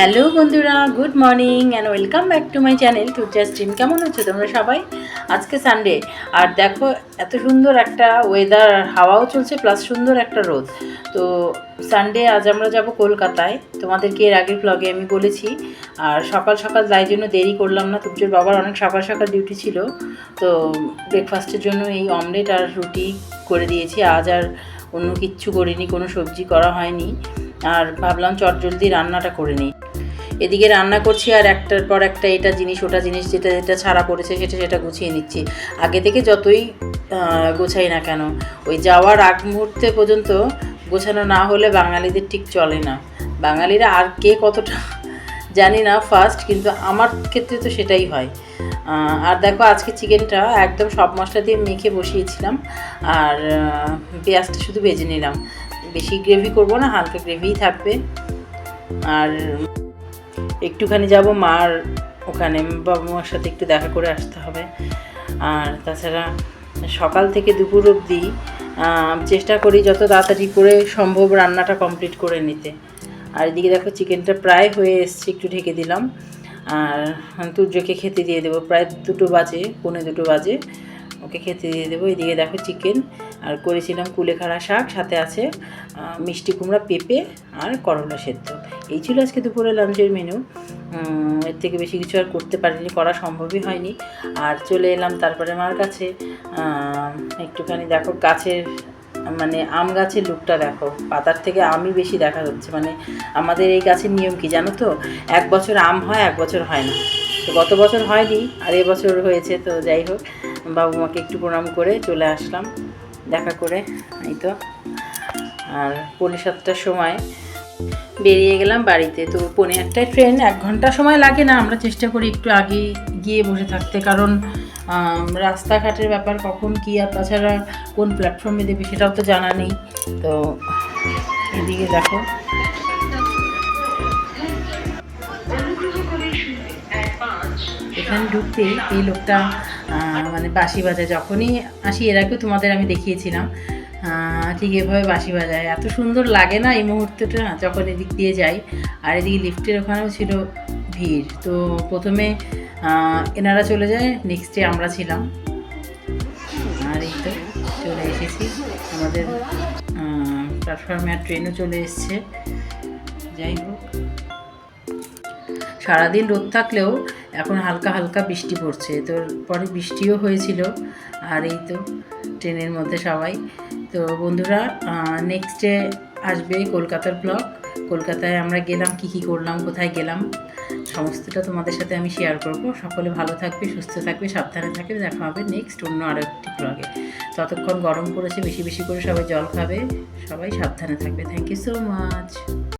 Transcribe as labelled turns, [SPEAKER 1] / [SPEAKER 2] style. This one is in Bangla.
[SPEAKER 1] হ্যালো বন্ধুরা, good morning and welcome back to my channel টুজার stream কেমন আছো তোমরা সবাই? আজকে সানডে আর দেখো, এত সুন্দর একটা ওয়েদার হাওয়াও চলছে প্লাস সুন্দর একটা রোদ। তো সানডে আজ আমরা যাব কলকাতায়। তোমাদেরকে এর আগের ব্লগে আমি বলেছি। আর সকাল সকাল তাই জন্য দেরি করলাম না তুবজোর বাবার অনেক সকাল সকাল ডিউটি ছিল। তো ব্রেকফাস্টের জন্য এই অমলেট আর রুটি করে দিয়েছি। আজ আর অন্য কিচ্ছু করিনি, কোনো সবজি করা হয়নি। আর ভাবলাম চটজলদি রান্নাটা করে নিই। এদিকে রান্না করছি আর একটার পর একটা এটা জিনিস, ওটা জিনিস, যেটা যেটা ছাড়া পড়েছে, সেটা সেটা গুছিয়ে নিচ্ছি। আগে থেকে যতই গোছাই না কেন, ওই যাওয়ার আগ মুহূর্তে পর্যন্ত গোছানো না হলে বাঙালিদের ঠিক চলে না। বাঙালিরা আর কে কতটা জানি না ফার্স্ট কিন্তু আমার ক্ষেত্রে তো সেটাই হয়। আর দেখো আজকে চিকেনটা একদম সব মশলা দিয়ে মেখে বসিয়েছিলাম, আর পেঁয়াজটা শুধু ভেজে নিলাম। বেশি গ্রেভি করব না, হালকা গ্রেভিই থাকবে। আর একটুখানি যাব, মার ওখানে বাবা মার সাথে একটু দেখা করে আসতে হবে। আর তাছাড়া সকাল থেকে দুপুর অবধি চেষ্টা করি যত তাড়াতাড়ি করে সম্ভব রান্নাটা কমপ্লিট করে নিতে। আর এদিকে দেখো চিকেনটা প্রায় হয়ে এসছে, একটু ঢেকে দিলাম। আর তুর্যকে খেতে দিয়ে দেবো, প্রায় দুটো বাজে, পৌনে দুটো বাজে। ওকে খেতে দিয়ে দেবো। এদিকে দেখো চিকেন আর করেছিলাম কুলেখাড়া শাক, সাথে আছে মিষ্টি কুমড়া, পেঁপে আর করলা সেদ্ধ। এই ছিল আজকে দুপুরে লাঞ্চের মেনু এর থেকে বেশি কিছু আর করতে পারিনি, করা সম্ভবই হয়নি। আর চলে এলাম তারপরে মার কাছে। একটুখানি দেখো গাছের মানে আম গাছের লুকটা দেখো। পাতার থেকে আমই বেশি দেখা যাচ্ছে মানে আমাদের এই গাছের নিয়ম কি জানো তো? এক বছর আম হয়, এক বছর হয় না। তো গত বছর হয়নি, আর এবছর হয়েছে, তো যাই হোক। বাবু মাকে একটু প্রণাম করে চলে আসলাম। দেখা করে, এই তো। আর পৌনে সাতটার সময় বেরিয়ে গেলাম বাড়িতে। তো পৌনে একটায় ট্রেন এক ঘণ্টা সময় লাগে না, আমরা চেষ্টা করি একটু আগে গিয়ে বসে থাকতে। কারণ রাস্তাঘাটের ব্যাপার কখন কী আর তাছাড়া কোন প্ল্যাটফর্মে দেবে সেটাও তো জানা নেই। তো এদিকে দেখো। এখানে ঢুকতে এই লোকটা মানে বাঁশি বাজায়। যখনই আসি, এর আগেও তোমাদের আমি দেখিয়েছিলাম। ঠিক এভাবে বাঁশি বাজায়। এত সুন্দর লাগে না এই মুহূর্তটা, যখন এদিক দিয়ে যাই। আর এদিকে লিফটের ওখানেও ছিল ভিড়। তো প্রথমে এনারা চলে যায় নেক্সটে আমরা ছিলাম। আর এই তো চলে এসেছি। আমাদের প্ল্যাটফর্মে আর ট্রেনও চলে এসছে। যাই হোক। সারাদিন রোদ থাকলেও এখন হালকা হালকা বৃষ্টি পড়ছে। তো পরে বৃষ্টিও হয়েছিল, আর এই তো ট্রেনের মধ্যে সবাই। তো বন্ধুরা নেক্সটে আসবে কলকাতার ব্লগ কলকাতায় আমরা গেলাম, কি কি করলাম, কোথায় গেলাম, সমস্তটা তোমাদের সাথে আমি শেয়ার করব। সকলে ভালো থাকবে, সুস্থ থাকবে, সাবধানে থাকবে। দেখা হবে নেক্সট অন্য আরও একটি ব্লগে ততক্ষণ গরম পড়েছে, বেশি বেশি করে সবাই জল খাবে। সবাই সাবধানে থাকবে। Thank you so much